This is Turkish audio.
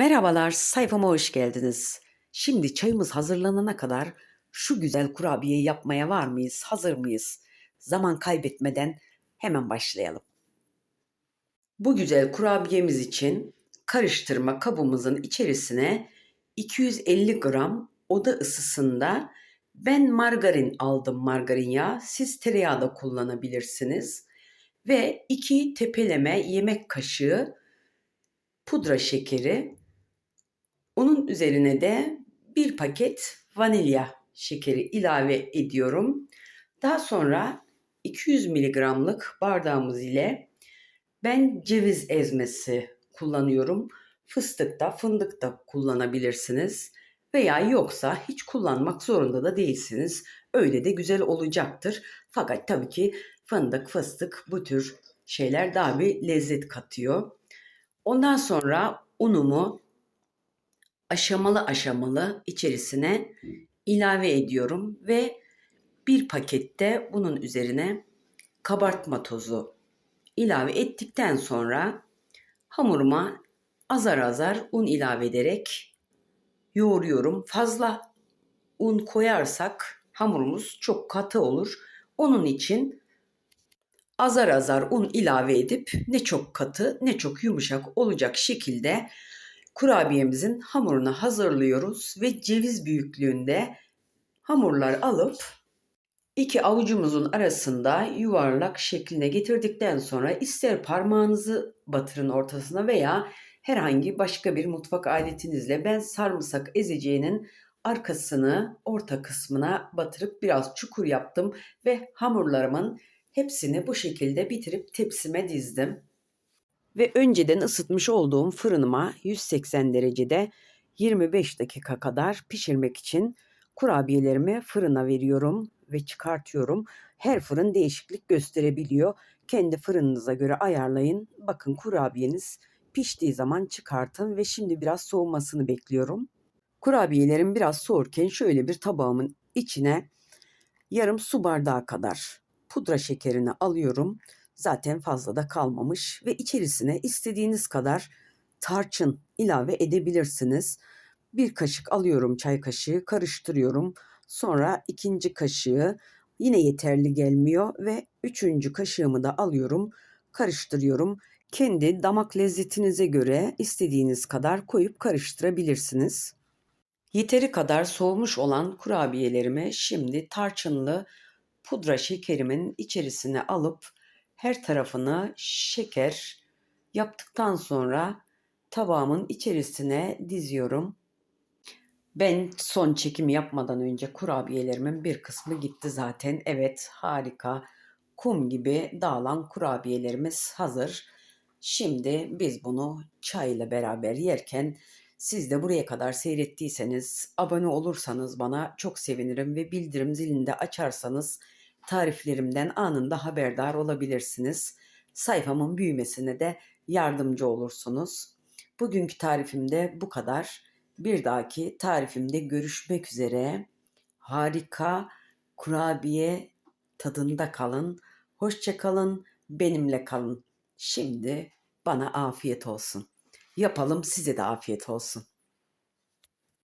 Merhabalar, sayfama hoş geldiniz. Şimdi çayımız hazırlanana kadar şu güzel kurabiyeyi yapmaya var mıyız, hazır mıyız? Zaman kaybetmeden hemen başlayalım. Bu güzel kurabiyemiz için karıştırma kabımızın içerisine 250 gram oda ısısında ben margarin aldım margarin yağı. Siz tereyağı da kullanabilirsiniz. Ve 2 tepeleme yemek kaşığı pudra şekeri. Onun üzerine de bir paket vanilya şekeri ilave ediyorum. Daha sonra 200 miligramlık bardağımız ile ben ceviz ezmesi kullanıyorum. Fıstık da fındık da kullanabilirsiniz. Veya yoksa hiç kullanmak zorunda da değilsiniz. Öyle de güzel olacaktır. Fakat tabii ki fındık, fıstık bu tür şeyler daha bir lezzet katıyor. Ondan sonra unumu aşamalı aşamalı içerisine ilave ediyorum ve bir pakette bunun üzerine kabartma tozu ilave ettikten sonra hamuruma azar azar un ilave ederek yoğuruyorum. Fazla un koyarsak hamurumuz çok katı olur. Onun için azar azar un ilave edip ne çok katı ne çok yumuşak olacak şekilde kurabiyemizin hamurunu hazırlıyoruz ve ceviz büyüklüğünde hamurlar alıp iki avucumuzun arasında yuvarlak şekline getirdikten sonra ister parmağınızı batırın ortasına veya herhangi başka bir mutfak aletinizle ben sarımsak ezeceğinin arkasını orta kısmına batırıp biraz çukur yaptım ve hamurlarımın hepsini bu şekilde bitirip tepsime dizdim. Ve önceden ısıtmış olduğum fırınıma 180 derecede 25 dakika kadar pişirmek için kurabiyelerimi fırına veriyorum ve çıkartıyorum. Her fırın değişiklik gösterebiliyor. Kendi fırınınıza göre ayarlayın. Bakın kurabiyeniz piştiği zaman çıkartın ve şimdi biraz soğumasını bekliyorum. Kurabiyelerim biraz soğurken şöyle bir tabağımın içine yarım su bardağı kadar pudra şekerini alıyorum. Zaten fazla da kalmamış ve içerisine istediğiniz kadar tarçın ilave edebilirsiniz. Bir kaşık alıyorum çay kaşığı karıştırıyorum. Sonra ikinci kaşığı yine yeterli gelmiyor ve üçüncü kaşığımı da alıyorum karıştırıyorum. Kendi damak lezzetinize göre istediğiniz kadar koyup karıştırabilirsiniz. Yeteri kadar soğumuş olan kurabiyelerimi şimdi tarçınlı pudra şekerimin içerisine alıp her tarafını şeker yaptıktan sonra tabağımın içerisine diziyorum. Ben son çekim yapmadan önce kurabiyelerimin bir kısmı gitti zaten. Evet harika kum gibi dağılan kurabiyelerimiz hazır. Şimdi biz bunu çayla beraber yerken siz de buraya kadar seyrettiyseniz abone olursanız bana çok sevinirim ve bildirim zilini de açarsanız tariflerimden anında haberdar olabilirsiniz. Sayfamın büyümesine de yardımcı olursunuz. Bugünkü tarifimde bu kadar. Bir dahaki tarifimde görüşmek üzere. Harika kurabiye tadında kalın. Hoşça kalın, benimle kalın. Şimdi bana afiyet olsun. Yapalım size de afiyet olsun.